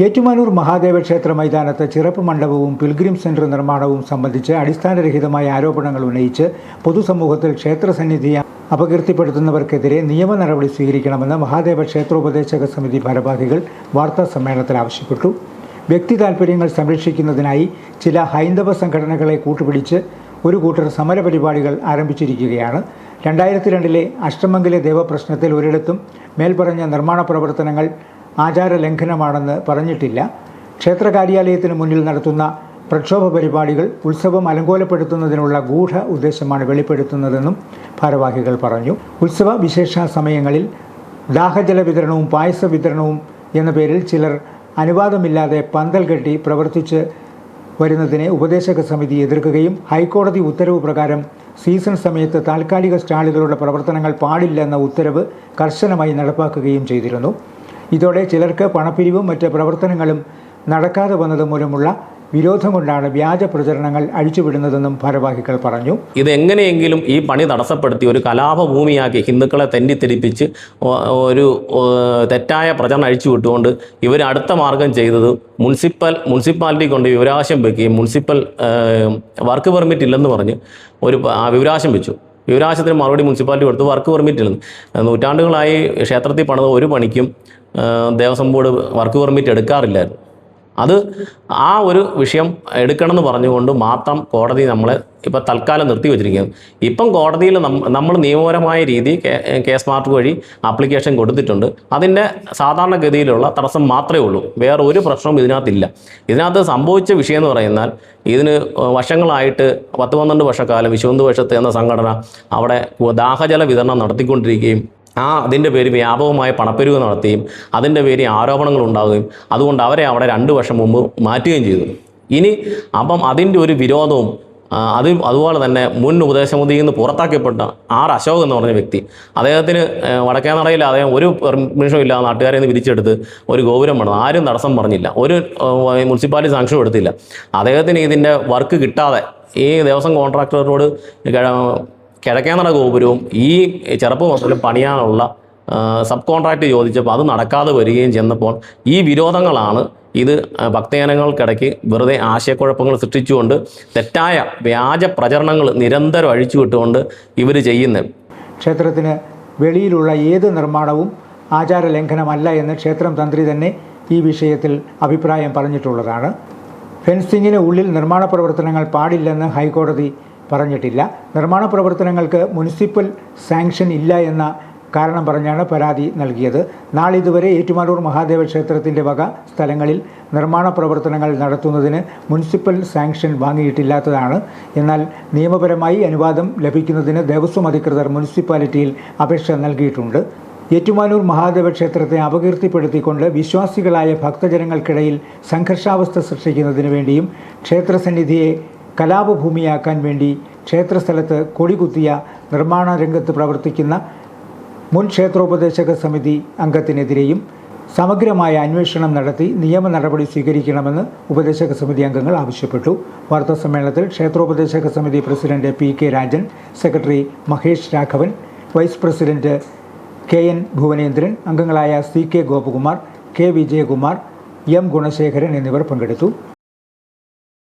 ഏറ്റുമാനൂർ മഹാദേവ ക്ഷേത്ര മൈതാനത്ത് ചിറപ്പ് മണ്ഡപവും pilgrim centre നിർമ്മാണവും സംബന്ധിച്ച് അടിസ്ഥാനരഹിതമായ ആരോപണങ്ങൾ ഉന്നയിച്ച് പൊതുസമൂഹത്തിൽ ക്ഷേത്രസന്നിധിയെ അപകീർത്തിപ്പെടുത്തുന്നവർക്കെതിരെ നിയമ നടപടി സ്വീകരിക്കണമെന്ന് മഹാദേവ ക്ഷേത്രോപദേശക സമിതി ഭാരവാഹികൾ വാർത്താ സമ്മേളനത്തിൽ ആവശ്യപ്പെട്ടു. വ്യക്തി താൽപ്പര്യങ്ങൾ സംരക്ഷിക്കുന്നതിനായി ചില ഹൈന്ദവ സംഘടനകളെ കൂട്ടുപിടിച്ച് ഒരു കൂട്ടർ സമരപരിപാടികൾ ആരംഭിച്ചിരിക്കുകയാണ്. രണ്ടായിരത്തി രണ്ടിലെ അഷ്ടമംഗലെ ദേവപ്രശ്നത്തിൽ ഒരിടത്തും മേൽപ്പറഞ്ഞ നിർമ്മാണ പ്രവർത്തനങ്ങൾ ആചാര ലംഘനമാണെന്ന് പറഞ്ഞിട്ടില്ല. ക്ഷേത്ര കാര്യാലയത്തിന് മുന്നിൽ നടത്തുന്ന പ്രക്ഷോഭ പരിപാടികൾ ഉത്സവം അലങ്കോലപ്പെടുത്തുന്നതിനുള്ള ഗൂഢ ഉദ്ദേശമാണ് വെളിപ്പെടുത്തുന്നതെന്നും ഭാരവാഹികൾ പറഞ്ഞു. ഉത്സവ വിശേഷ സമയങ്ങളിൽ ദാഹജല വിതരണവും പായസ വിതരണവും എന്ന പേരിൽ ചിലർ അനുവാദമില്ലാതെ പന്തൽ കെട്ടി പ്രവർത്തിച്ച് വരുന്നതിനെ ഉപദേശക സമിതി എതിർക്കുകയും ഹൈക്കോടതി ഉത്തരവ് പ്രകാരം സീസൺ സമയത്ത് താൽക്കാലിക സ്റ്റാളുകളുടെ പ്രവർത്തനങ്ങൾ പാടില്ലെന്ന ഉത്തരവ് കർശനമായി നടപ്പാക്കുകയും ചെയ്തിരുന്നു. ഇതോടെ ചിലർക്ക് പണപ്പിരിവും മറ്റ് പ്രവർത്തനങ്ങളും നടക്കാതെ വന്നത് മൂലമുള്ള വിരോധം കൊണ്ടാണ് വ്യാജ പ്രചരണങ്ങൾ അഴിച്ചുവിടുന്നതെന്നും ഭാരവാഹികൾ പറഞ്ഞു. ഇത് എങ്ങനെയെങ്കിലും ഈ പണി തടസ്സപ്പെടുത്തി ഒരു കലാപഭൂമിയാക്കി ഹിന്ദുക്കളെ തെന്നിത്തെരിപ്പിച്ച് ഒരു തെറ്റായ പ്രചരണം അഴിച്ചു വിട്ടുകൊണ്ട് ഇവർ അടുത്ത മാർഗം ചെയ്തത് മുനിസിപ്പൽ മുനിസിപ്പാലിറ്റി കൊണ്ട് വിവരാശം വെക്കുകയും മുനിസിപ്പൽ വർക്ക് പെർമിറ്റ് ഇല്ലെന്ന് പറഞ്ഞ് ഒരു വിവരാശം വെച്ചു. വിവരാശത്തിന് മറുപടി മുനിസിപ്പാലിറ്റി കൊടുത്തു വർക്ക് പെർമിറ്റ് ഇല്ലെന്ന്. നൂറ്റാണ്ടുകളായി ക്ഷേത്രത്തിൽ പണിത ഒരു പണിക്കും ദേവസ്വം ബോർഡ് വർക്ക് പെർമിറ്റ് എടുക്കാറില്ലായിരുന്നു. അത് ആ ഒരു വിഷയം എടുക്കണമെന്ന് പറഞ്ഞുകൊണ്ട് മാത്രം കോടതി നമ്മളെ ഇപ്പം തൽക്കാലം നിർത്തി വെച്ചിരിക്കുന്നത് ഇപ്പം കോടതിയിൽ നമ്മൾ നിയമപരമായ രീതി കെ സ്മാർട്ട് വഴി ആപ്ലിക്കേഷൻ കൊടുത്തിട്ടുണ്ട്. അതിന്റെ സാധാരണഗതിയിലുള്ള തടസ്സം മാത്രമേ ഉള്ളൂ. വേറെ ഒരു പ്രശ്നവും ഇതിനകത്തില്ല. ഇതിനകത്ത് സംഭവിച്ച വിഷയം എന്ന് പറയുന്നാൽ ഇതിന് വർഷങ്ങളായിട്ട് പത്ത് പന്ത്രണ്ട് വർഷക്കാലം വിശ്വന്ത് വർഷത്തെ എന്ന സംഘടന അവിടെ ദാഹജല വിതരണം നടത്തിക്കൊണ്ടിരിക്കുകയും ആ അതിന്റെ പേര് വ്യാപകമായ പണപ്പെരുവ് നടത്തുകയും അതിന്റെ പേര് ആരോപണങ്ങൾ ഉണ്ടാവുകയും അതുകൊണ്ട് അവരെ അവിടെ രണ്ട് വർഷം മുമ്പ് മാറ്റുകയും ചെയ്തു. ഇനി അപ്പം അതിന്റെ ഒരു വിരോധവും അത് അതുപോലെ തന്നെ മുൻ ഉപദേശമതിയിൽ നിന്ന് പുറത്താക്കപ്പെട്ട ആർ അശോക് എന്ന് പറഞ്ഞ വ്യക്തി അദ്ദേഹത്തിന് ഏഹ്, വടക്കേ നടയിൽ അദ്ദേഹം ഒരു പെർമിഷനും ഇല്ലാതെ നാട്ടുകാരെ നിന്ന് വിരിച്ചെടുത്ത് ഒരു ഗോപുരം പണിതു. ആരും തടസ്സം പറഞ്ഞില്ല. ഒരു മുനിസിപ്പാലിറ്റി സാങ്ഷൻ എടുത്തില്ല. അദ്ദേഹത്തിന് ഇതിന്റെ വർക്ക് കിട്ടാതെ ഈ ദേവസ്വം കോൺട്രാക്ടറോട് കിഴക്കേനട ഗോപുരവും ഈ ചെറുപ്പ് മുതലും പണിയാനുള്ള സബ് കോൺട്രാക്ട് ചോദിച്ചപ്പോൾ അത് നടക്കാതെ വരികയും ചെന്നപ്പോൾ ഈ വിരോധങ്ങളാണ് ഇത് ഭക്തജനങ്ങൾക്കിടയ്ക്ക് വെറുതെ ആശയക്കുഴപ്പങ്ങൾ സൃഷ്ടിച്ചുകൊണ്ട് തെറ്റായ വ്യാജ പ്രചരണങ്ങൾ നിരന്തരം അഴിച്ചു വിട്ടുകൊണ്ട് ഇവർ ചെയ്യുന്നത് ക്ഷേത്രത്തിന് വെളിയിലുള്ള ഏത് നിർമ്മാണവും ആചാര ലംഘനമല്ല എന്ന് ക്ഷേത്രം തന്ത്രി തന്നെ ഈ വിഷയത്തിൽ അഭിപ്രായം പറഞ്ഞിട്ടുള്ളതാണ്. ഫെൻസിങ്ങിന് ഉള്ളിൽ നിർമ്മാണ പ്രവർത്തനങ്ങൾ പാടില്ലെന്ന് ഹൈക്കോടതി പറഞ്ഞിട്ടില്ല. നിർമ്മാണ പ്രവർത്തനങ്ങൾക്ക് മുനിസിപ്പൽ സാങ്ഷൻ ഇല്ല എന്ന കാരണം പറഞ്ഞാണ് പരാതി നൽകിയത്. നാളിതുവരെ ഏറ്റുമാനൂർ മഹാദേവ ക്ഷേത്രത്തിന്റെ വക സ്ഥലങ്ങളിൽ നിർമ്മാണ പ്രവർത്തനങ്ങൾ നടത്തുന്നതിന് മുനിസിപ്പൽ സാങ്ഷൻ വാങ്ങിയിട്ടില്ലാത്തതാണ്. എന്നാൽ നിയമപരമായി അനുവാദം ലഭിക്കുന്നതിന് ദേവസ്വം അധികൃതർ മുനിസിപ്പാലിറ്റിയിൽ അപേക്ഷ നൽകിയിട്ടുണ്ട്. ഏറ്റുമാനൂർ മഹാദേവ ക്ഷേത്രത്തെ അപകീർത്തിപ്പെടുത്തിക്കൊണ്ട് വിശ്വാസികളായ ഭക്തജനങ്ങൾക്കിടയിൽ സംഘർഷാവസ്ഥ സൃഷ്ടിക്കുന്നതിന് വേണ്ടിയും ക്ഷേത്രസന്നിധിയെ കലാപഭൂമിയാക്കാൻ വേണ്ടി ക്ഷേത്രസ്ഥലത്ത് കൊടികുത്തിയ നിർമ്മാണ രംഗത്ത് പ്രവർത്തിക്കുന്ന മുൻ ക്ഷേത്രോപദേശക സമിതി അംഗത്തിനെതിരെയും സമഗ്രമായ അന്വേഷണം നടത്തി നിയമ നടപടി സ്വീകരിക്കണമെന്ന് ഉപദേശക സമിതി അംഗങ്ങൾ ആവശ്യപ്പെട്ടു. വാർത്താ സമ്മേളനത്തിൽ ക്ഷേത്രോപദേശക സമിതി president P K Rajan secretary Mahesh Raghavan vice president K N Bhuvanendran അംഗങ്ങളായ C K Gopakumar K Vijayakumar M Gunasekharan എന്നിവർ പങ്കെടുത്തു.